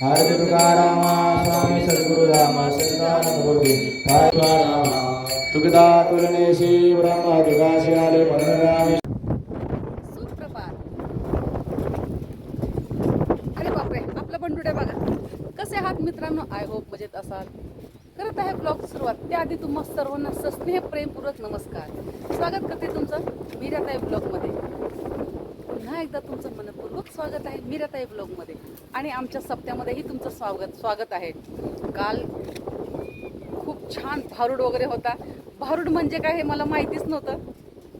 हरे तुकारामा स्वामी सद्गुरुरामा संतानमूर्ती हरे तुकारामा तुकदा तुलनेशी ब्रह्मा तुकाशी आले मनोरामी सुप्रभात. अरे बापरे आपला बंडुडे बघा. कसे आहात मित्रांनो? आय होप मजेत असाल. करत आहे ब्लॉग सुरुवात. त्याआधी तुम्हा सर्वांना सस्नेह प्रेमपूर्वक नमस्कार. स्वागत करते तुमचं मीराताई ब्लॉगमध्ये पुन्हा एकदा तुमचं मनपूर्वक स्वागत आहे मीराताई ब्लॉगमध्ये. आणि आमच्या सप्त्यामध्येही तुमचं स्वागत स्वागत आहे. काल खूप छान भारूड वगैरे होता. भारूड म्हणजे काय हे मला माहितीच नव्हतं.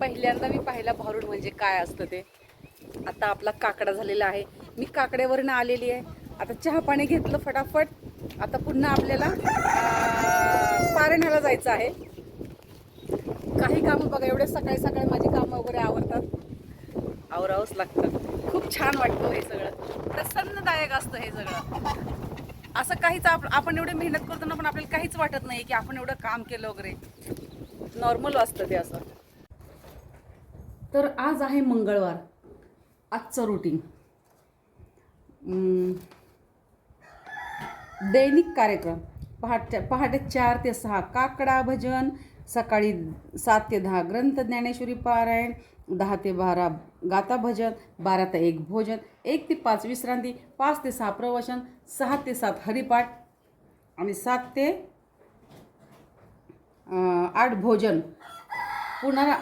पहिल्यांदा मी पाहिला भारूड म्हणजे काय असतं ते. आता आपला काकडा झालेला आहे. मी काकड्यावरनं आलेली आहे. आता चहा पाणी घेतलं फटाफट. आता पुन्हा आपल्याला पारण्याला जायचं आहे. काही कामं बघा एवढे सकाळी सकाळी माझी कामं वगैरे आवडतात आवरावंच लागतं. खूप छान वाटतं हे सगळं. प्रसन्नदायक असतं हे सगळं. असं काहीच आप आपण एवढे मेहनत करतो ना पण आपल्याला काहीच वाटत नाही की आपण एवढं काम केलं वगैरे. नॉर्मल असतं ते असं. तर आज आहे मंगळवार. आजचं रुटीन दैनिक कार्यक्रम. पहाटे पहाटे चार ते सहा. काकडा भजन सकाळी सात ते दहा ग्रंथ ज्ञानेश्वरी पारायण दहा ते बारा गाता भजन बारा ते एक भोजन एक ते पाच विश्रांती पाच ते सहा प्रवचन सहा ते सात हरिपाठ आणि सात ते आठ भोजन. पुन्हा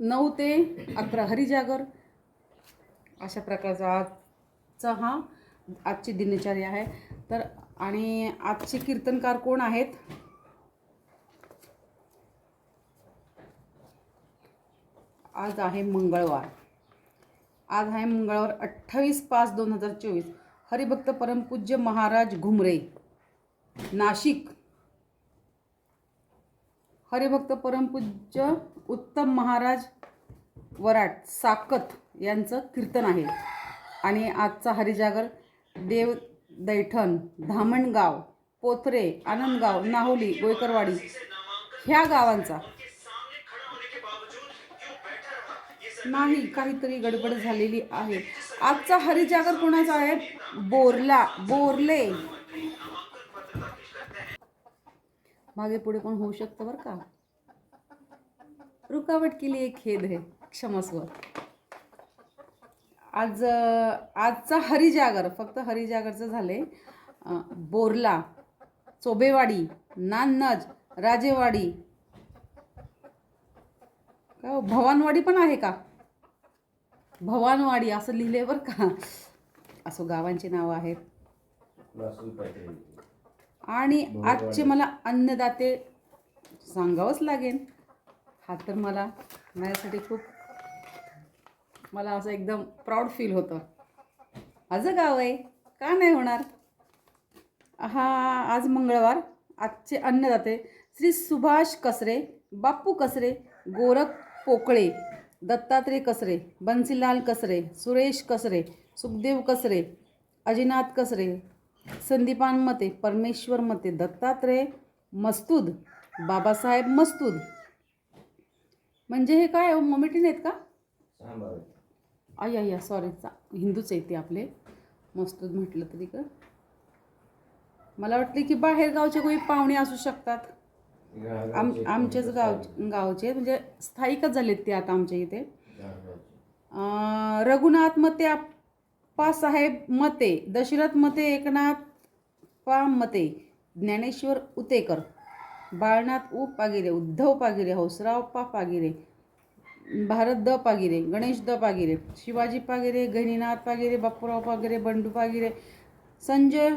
नऊ ते अकरा हरिजागर. अशा प्रकारचा आजचा हा आजची दिनचर्या आहे. तर आणि आजचे कीर्तनकार कोण आहेत? आज आहे मंगळवार. आज आहे मंगळवार अठ्ठावीस पाच दोन हजार चोवीस. हरिभक्त परमपूज्य महाराज घुमरे. नाशिक. हरिभक्त परमपूज्य उत्तम महाराज वराट साकत यांचं कीर्तन आहे. आणि आजचा हरिजागर देव दैठण धामणगाव पोथरे आनंदगाव नाहोली गोयकरवाडी ह्या गावांचा नाही काहीतरी गडबड झालेली आहे. आजचा हरिजागर कोणाचा आहे? बोरला बोरले. मागे पुढे पण होऊ शकतं बरं का? रुकावट केली एक खेद आहे क्षमस्व. आज आजचा हरिजागर फक्त हरिजागरचं झाले. बोरला चोबेवाडी नानज राजेवाडी. हो, भवानवाडी पण आहे का? भवानवाडी असं लिहिले बरं का. असो गावांची नावं आहेत. आणि आजचे मला अन्नदाते सांगावंच लागेल हा तर मला माझ्यासाठी खूप मला असं एकदम प्राऊड फील होतं. माझं गाव आहे का नाही होणार? हा आज मंगळवार आजचे अन्नदाते श्री सुभाष कसरे बाप्पू कसरे गोरख पोकळे. दत्तात्रय कसरे बन्सीलाल कसरे सुरेश कसरे सुखदेव कसरे अजिनाथ कसरे संदीपान मते परमेश्वर मते दत्तात्रय मस्तूद बाबासाहेब मस्तूद. म्हणजे हे काय मॉमिटीन आहेत का? आई आई सॉरी हिंदूच आहे ते आपले. मस्तूद म्हटलं तरी का? मला वाटलं की बाहेर गावचे कोणी पाहुणे असू शकतात. आम आमचेच गाव गावचे म्हणजे स्थायिकच झालेत ते आता आमच्या इथे. रघुनाथ मते आप्पासाहेब मते दशरथ मते एकनाथ पा मते ज्ञानेश्वर उतेकर बाळनाथ उ पागिरे उद्धव पागिरे हौसराव पा पागिरे भारत द पागिरे गणेश द पागिरे शिवाजी पागिरे गहिनीनाथ पागिरे बापूराव पागिरे बंडू पागिरे संजय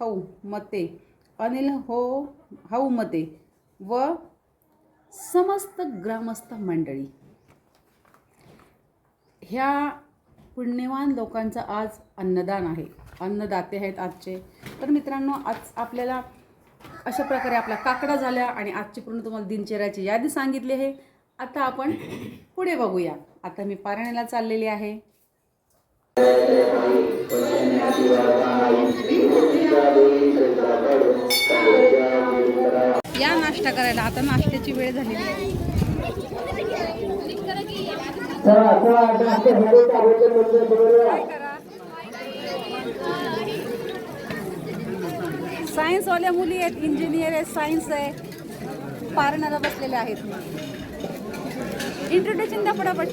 हौ मते अनिल हो हौ मते व समस्त ग्रामस्थ मंडळी. ह्या पुण्यवान लोकांचं आज अन्नदान आहे. अन्नदाते आहेत आजचे. तर मित्रांनो आज आपल्याला अशा प्रकारे आपला काकडा झाल्या आणि आजची पूर्ण तुम्हाला दिनचर्याची यादी सांगितली आहे. आता आपण पुढे बघूया. आता मी पारायणाला चाललेली आहे. या नाश्ता करायला. आता नाश्त्याची वेळ चालू म्हणजे सायन्सवाल्या मुली आहेत इंजिनियर आहेत सायन्स आहे. पारणाला बसलेल्या आहेत. इंट्रोडक्शन द्या पटापट.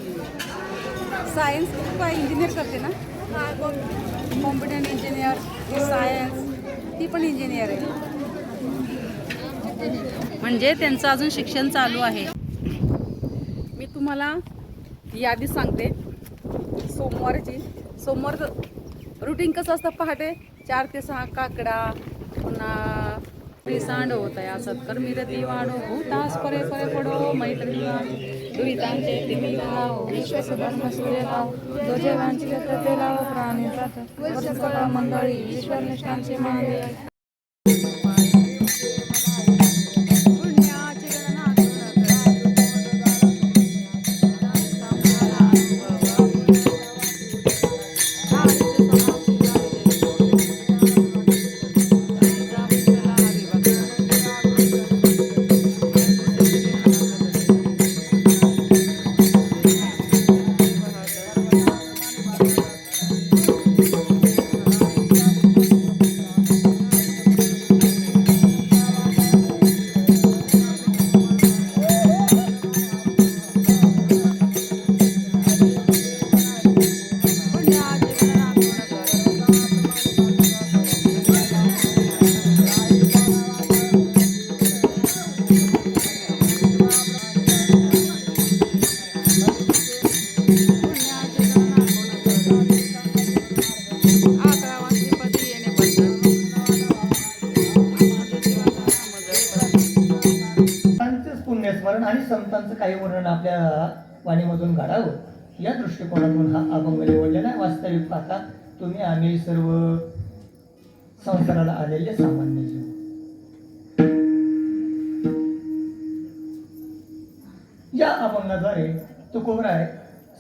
सायन्स इंजिनियर करते ना? कॉम्प्युटर इंजिनियर सायन्स ती पण इंजिनियर आहे. म्हणजे त्यांचं अजून शिक्षण चालू आहे. मी तुम्हाला यादी सांगते. सोमवारची. सोमवार रुटीन कसं असतं पहाटे? चार ते सहा काकडा पुन्हा सांड होता या असत कर मी रती वाढो भूतास परे परे पडो मैत्री दुरितांचे तिमी लाव विश्वास धर्म सूर्य लाव जो जेवांची ते लाव प्राणी मंडळी ईश्वर माने. दृष्टिकोनातून हा अभंग निवडलेला आहे. वास्तविक पाहता तुम्ही आम्ही सर्व संसाराला आलेले सामान्य या अभंगाद्वारे तुकोबराय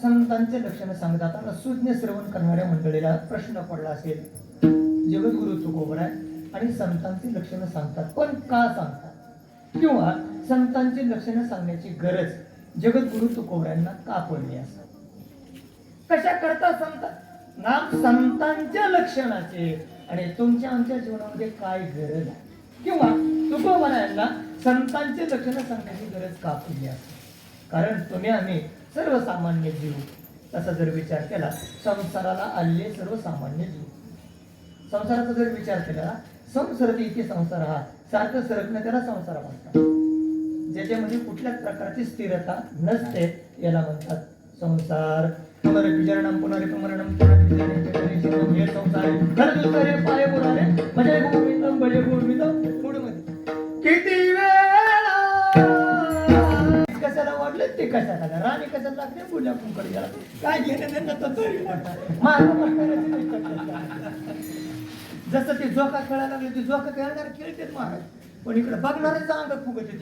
संतांचे लक्षण सांगत असताना सुज्ञ श्रवण करणाऱ्या मंडळीला प्रश्न पडला असेल. जगद्गुरु तुकोबराय आणि संतांची लक्षणं सांगतात. पण का सांगतात? किंवा संतांची लक्षणं सांगण्याची गरज जगद्गुरु तुकोबऱ्यांना का पडली असतात कशा करता संत? नाम संतांच्या लक्षणाचे. आणि तुमच्या आमच्या जीवनामध्ये काय गरज आहे? किंवा तुकोबरायांना संतांचे लक्षणं सांगण्याची गरज का पडली असते कारण तुम्ही आम्ही सर्वसामान्य जीव. तसा जर विचार केला संसाराला आले सर्वसामान्य जीव. संसाराचा जर विचार केला संसरती इथे संसार हा. सारखं सरकणं त्याला संसार म्हणतात. ज्याच्यामध्ये कुठल्याच प्रकारची स्थिरता नसते याला म्हणतात संसार. पुनर्विचारणम पुनर्विमरणम पुनर्विचारणम हे संसार खरं दुसरे पाय गोविंदम भजे गोविंदम किती वेळा? कशाला वाटलं ते कशाला? राणी कशाला लागते? बुल्या कुंकड गेला काय घेणं देणं तरी जसं ते जोका खेळायला लागले ते जोका खेळणार खेळतेच महाराज. पण इकडे बघणारच अंग फुगत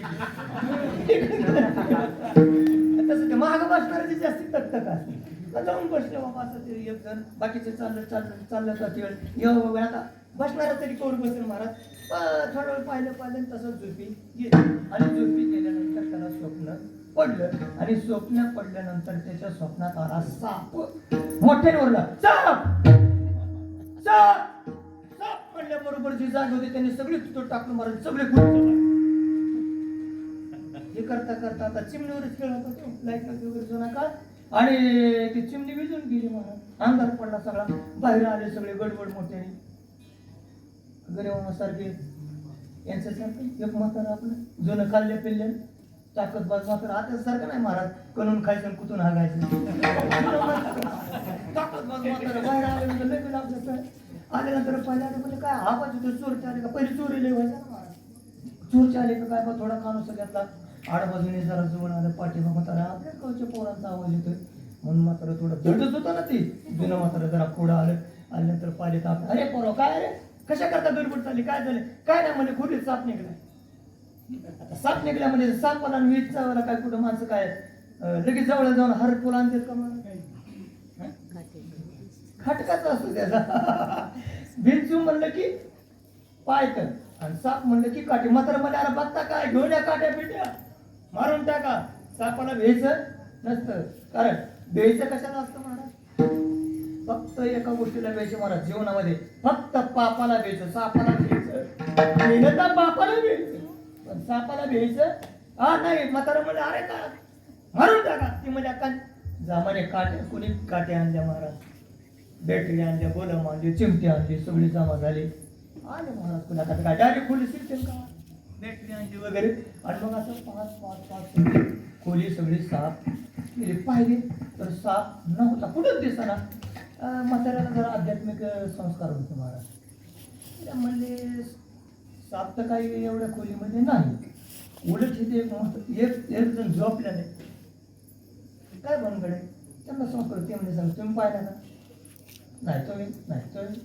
तसं ते महाग बसणाऱ्याची जास्ती तकतक असते. जाऊन बसले बाबा असं ते एक जण. बाकीचे चाललं चाललं चाललं जाते. वेळ आता बसणारा तरी कोण बसेल महाराज? प- थोडं वेळ पाहिलं पाहिलं तसं तसंच झोपी गेली. आणि झोपी गेल्यानंतर त्याला स्वप्न पडलं. आणि स्वप्न पडल्यानंतर त्याच्या स्वप्नात आला साप. मोठ्याने ओरला साप! साप! साप पडल्याबरोबर जी जाग होती त्यांनी सगळी तुटो टाकून मारून सगळे खूप हे करता करता आता चिमणीवरच खेळत होते लाइट वगैरे जो नका. आणि ती चिमणी विजून गेली महाराज अंधार पडला सगळा. बाहेर आले सगळे गडबड मोठ्याने. गरीबासारखे यांच्यासारखं एक म्हातारा आपलं. जुनं खाल्ले पिल्ले. ताकद बाज मात्र आता सारखं नाही महाराज. कणून खायचं आणि कुठून हागायचं? ताकद बाज म्हातारा. बाहेर आल्यानंतर लय बिल आपलं सर आल्यानंतर पहिले म्हणजे काय हा पाहिजे तर चोरचे आले का? पहिले चोरी लय व्हायचा ना महाराज? चोरचे आले का? काय बा थोडा कानूस घेतला आडबाजूने जरा जवळ आलं पाठीमा म्हातारा आपल्या गावच्या पोरांचा आवाज येतोय. म्हणून मात्र थोडं झटच होतं ना ती. जुनं मात्र जरा पुढं आलं. आल्यानंतर पाहिले तर अरे पोरं काय अरे कशा करता गडबड चालली? काय झालं? काय नाही म्हणजे खोलीत साप निघला आता साप निघला म्हणजे सापाला आणि वीज चावायला काय कुठं माणसं काय? लगेच जवळ जाऊन हर पोला आणते का मला खटकाच असतो त्याचा. भिंचू म्हणलं की पायकन आणि साप म्हणलं की काठी. मात्र मला अरे बघता काय? घेऊन या काट्या पिट्या मारून टाका. सापाला भ्यायचं नसतं. कारण भ्यायचं कशाला असतं महाराज? फक्त एका गोष्टीला भेच महाराज जीवनामध्ये. फक्त पापाला भ्यायचं सापाला भ्यायचं गेलं तर बापाला पण सापाला भ्यायचं हा नाही म्हातारा म्हणजे अरे का? मारून टाका. ती म्हणजे का जामाने म्हणे काटे कुणी काटे आणल्या महाराज? बॅटरी आणल्या गोलम आणली चिमटी आणली सगळी जमा झाली. आले महाराज कुणा का काय डायरेक्ट खोली सिस्टम का? बॅटरी आणली वगैरे. आणि मग असं पाच पाच पाच खोली सगळी साप गेली पाहिले तर साप होता कुठंच दिसना. म्हाताऱ्याला जरा आध्यात्मिक संस्कार होते महाराज. म्हणजे साप तर काही एवढ्या खोलीमध्ये नाही. उलट तिथे एक एक एक जण झोपल्याने काय बनकडे त्यांना संस्कार ते म्हणजे सांग तुम्ही पाहिला का नाही तुम्ही नाही तुम्ही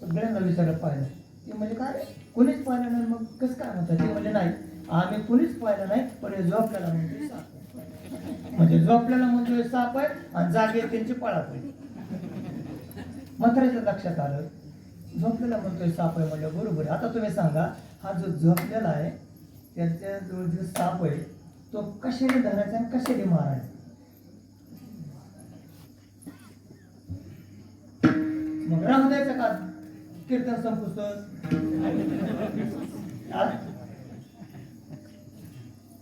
सगळ्यांना विचारलं पाहिलं ते म्हणजे काय रे? कोणीच पाहिलं नाही मग कसं काय म्हणतात? ते म्हणजे नाही. आम्ही कोणीच पाहिलं नाही पण हे झोपल्याला म्हणतोय साप आहे. म्हणजे झोपल्याला म्हणतोय साप आहे आणि जागे त्यांची पळापळी मात्र लक्षात आलं. झोपलेला म्हणतोय साप आहे म्हणजे बरोबर आहे. आता तुम्ही सांगा हा जो झोपलेला आहे त्याच्या जो जो साप आहे तो कशाने धरायचा आणि कशाने मारायचा? मग राहू द्यायचा का? कीर्तन संपुस्तक.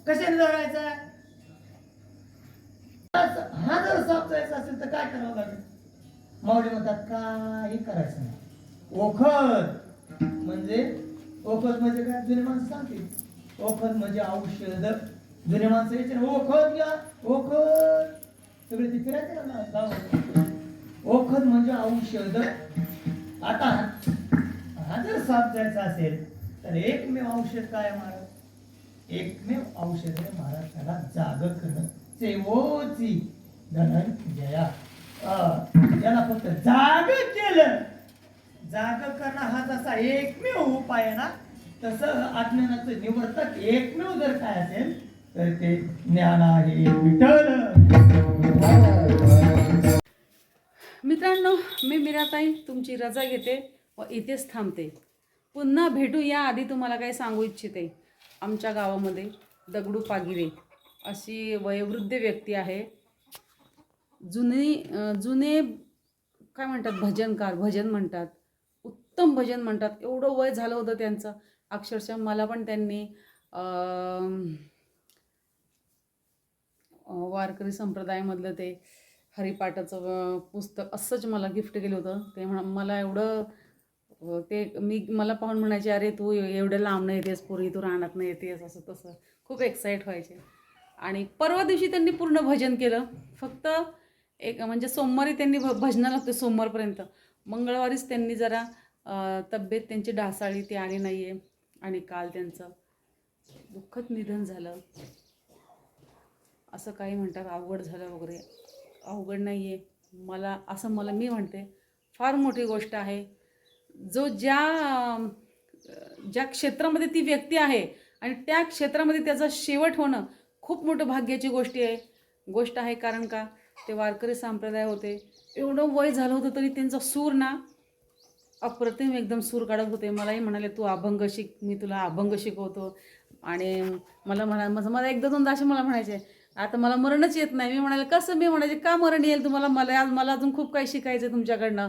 कशाने धरायचा हा जर साप जायचा असेल तर काय करावं लागेल? माऊली म्हणतात काही करायचं नाही. ओखत म्हणजे ओखत म्हणजे काय? जुने माणसं सांगतील. ओखत म्हणजे औषध. जुने माणसं ना ओखत घ्या ओखत सगळे ते फिरायचे ना ओखत म्हणजे औषध. आता हा जर साप जायचा असेल तर एकमेव औषध काय महाराज? एकमेव औषध आहे महाराज त्याला जाग करणं. चेवोची धनंजया अं, याला फक्त जाग केलं. जाग करणं हा जसा एकमेव उपाय आहे ना? तसं अज्ञानाचं निवर्तक एकमेव जर काय असेल तर ते ज्ञान आहे विठ्ठल मित्रांनो मी मीराताई तुमची रजा घेते. व इथेच थांबते. पुन्हा भेटू या आधी तुम्हाला काही सांगू इच्छिते. आमच्या गावामध्ये दगडू पागिरे अशी वयोवृद्ध व्यक्ती आहे. जुने जुने काय म्हणतात? भजनकार भजन म्हणतात. उत्तम भजन म्हणतात. एवढं वय झालं होतं त्यांचं. अक्षरशः मला पण त्यांनी वारकरी संप्रदायामधलं ते हरिपाठाचं पुस्तक असंच मला गिफ्ट केलं होतं. ते म्हणा मला एवढं ते मी मला पाहून म्हणायचे अरे तू एवढं लांब नाही येतेस पोरी तू राहणार नाही येतेस असं तसं. खूप एक्साईट व्हायचे. आणि परवा दिवशी त्यांनी पूर्ण भजन केलं. फक्त एक म्हणजे सोमवारी त्यांनी भ भजनाला होते सोमवारपर्यंत. मंगळवारीच त्यांनी जरा तब्येत त्यांची ढासाळी ती आली नाही आहे आणि काल त्यांचं दुःखद निधन झालं. असं काही म्हणतात अवघड झालं वगैरे. अवघड नाही आहे मला असं मला मी म्हणते फार मोठी गोष्ट आहे. जो ज्या ज्या क्षेत्रामध्ये ती व्यक्ती आहे आणि त्या क्षेत्रामध्ये त्याचा शेवट होणं खूप मोठं भाग्याची गोष्टी आहे. गोष्ट आहे कारण का? ते वारकरी संप्रदाय होते. एवढं वय झालं होतं तरी त्यांचा सूर ना अप्रतिम एकदम सूर काढत होते. मलाही म्हणाले तू अभंग शिक मी तुला अभंग शिकवतो. आणि मला म्हणा माझं मला एकदा दोनदा असे मला म्हणायचे आता मला मरणच येत नाही. मी म्हणाले कसं? मी म्हणायचे का मरण येईल तुम्हाला? मला आज मला अजून खूप काही शिकायचं आहे तुमच्याकडनं.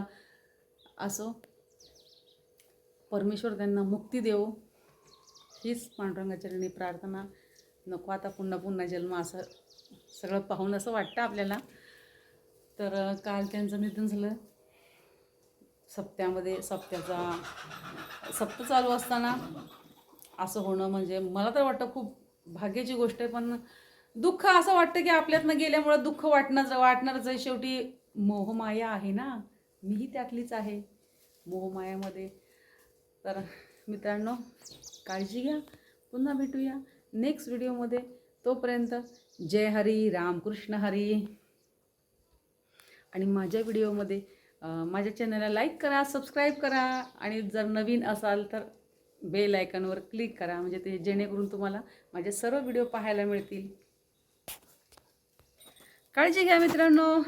असो. परमेश्वर त्यांना मुक्ती देव. हीच पांडुरंगाचरणी प्रार्थना. नको आता पुन्हा पुन्हा जन्म असं सगळं पाहून असं वाटतं आपल्याला. तर काल त्यांचं निधन झालं. सप्त्यामध्ये सप्त्याचा सप्त चालू असताना असं होणं म्हणजे मला तर वाटतं खूप भाग्याची गोष्ट आहे. पण दुःख असं वाटतं की आपल्यातनं गेल्यामुळं दुःख वाटणार वाटणारच आहे शेवटी मोहमाया आहे ना. मीही त्यातलीच आहे. मोहमायामध्ये तर मित्रांनो काळजी घ्या. पुन्हा भेटूया नेक्स्ट व्हिडिओमध्ये तोपर्यंत जय हरी रामकृष्ण हरी. आणि माझ्या व्हिडिओमध्ये माझ्या चॅनलला लाईक करा सबस्क्राईब करा. आणि जर नवीन असाल तर बेल आयकॉनवर क्लिक करा. म्हणजे ते जेणेकरून तुम्हाला माझे सर्व व्हिडिओ पाहायला मिळतील. काळजी घ्या मित्रांनो.